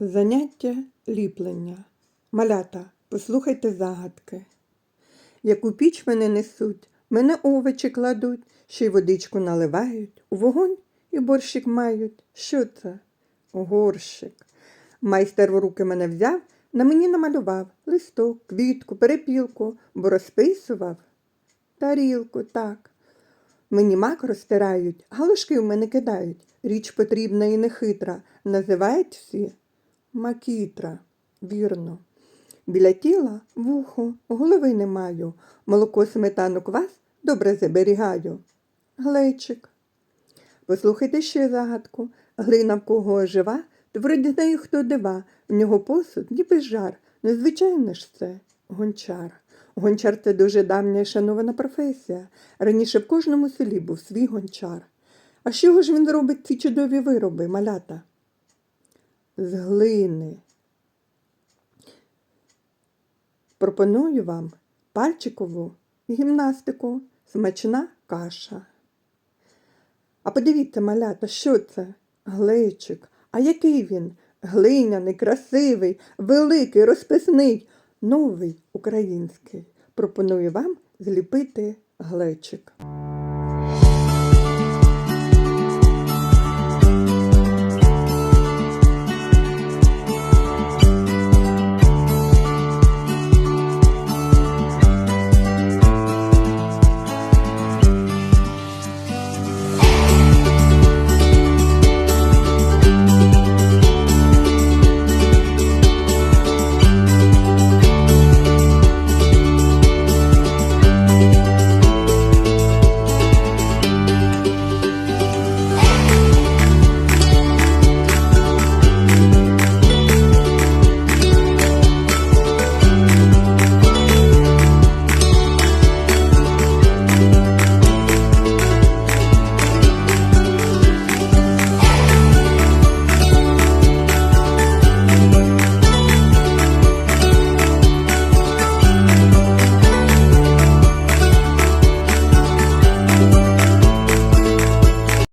Заняття ліплення. Малята, послухайте загадки. Яку піч мене несуть, мене овочі кладуть, ще й водичку наливають, у вогонь і борщик мають. Що це? Горщик. Майстер в руки мене взяв, на мені намалював листок, квітку, перепілку, бо розписував тарілку, так. Мені мак розтирають, галушки в мене кидають. Річ потрібна і нехитра. Називають всі макітра. Вірно. Біля тіла вухо, голови не маю. Молоко, сметану, квас добре заберігаю. Глечик. Послухайте ще загадку. Глина в кого жива, творить з нею хто дива. В нього посуд, ніби жар. Незвичайно ж це гончар. Гончар це дуже давня і шанована професія. Раніше в кожному селі був свій гончар. А чого ж він робить ці чудові вироби, малята? З глини. Пропоную вам пальчикову гімнастику, смачна каша. А подивіться, малята, що це? Глечик. А який він? Глиняний, красивий, великий, розписний, новий український. Пропоную вам зліпити глечик.